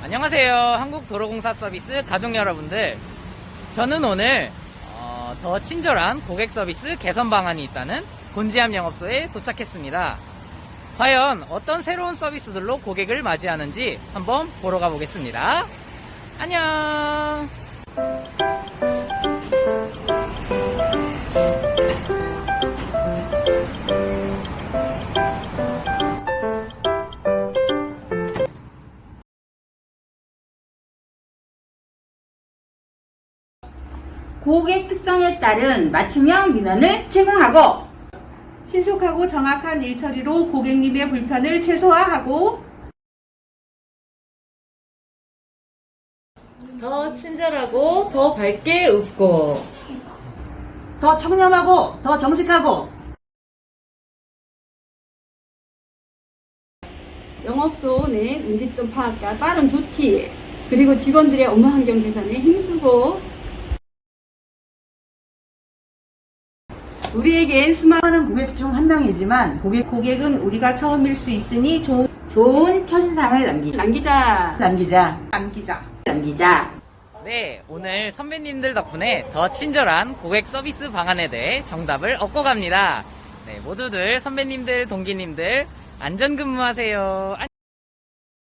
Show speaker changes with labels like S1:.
S1: 안녕하세요. 한국도로공사 서비스 가족 여러분들. 저는 오늘 어, 더 친절한 고객 서비스 개선 방안이 있다는 곤지암 영업소에 도착했습니다. 과연 어떤 새로운 서비스들로 고객을 맞이하는지 한번 보러 가보겠습니다. 안녕!
S2: 고객 특성에 따른 맞춤형 민원을 제공하고
S3: 신속하고 정확한 일 처리로 고객님의 불편을 최소화하고
S4: 더 친절하고 더 밝게 웃고
S2: 더 청렴하고 더 정직하고
S3: 영업소 내 문제점 파악과 빠른 조치 그리고 직원들의 업무 환경 개선에 힘쓰고 스마트
S2: 하는 고객 중 한 명이지만 고객
S3: 고객은 우리가 처음일 수 있으니 좋은
S2: 좋은 첫인상을 남기,
S3: 남기자
S2: 남기자
S3: 남기자
S2: 남기자
S1: 네, 오늘 선배님들 덕분에 더 친절한 고객 서비스 방안에 대해 정답을 얻고 갑니다. 네, 모두들 선배님들, 동기님들 안전 근무하세요. 안녕!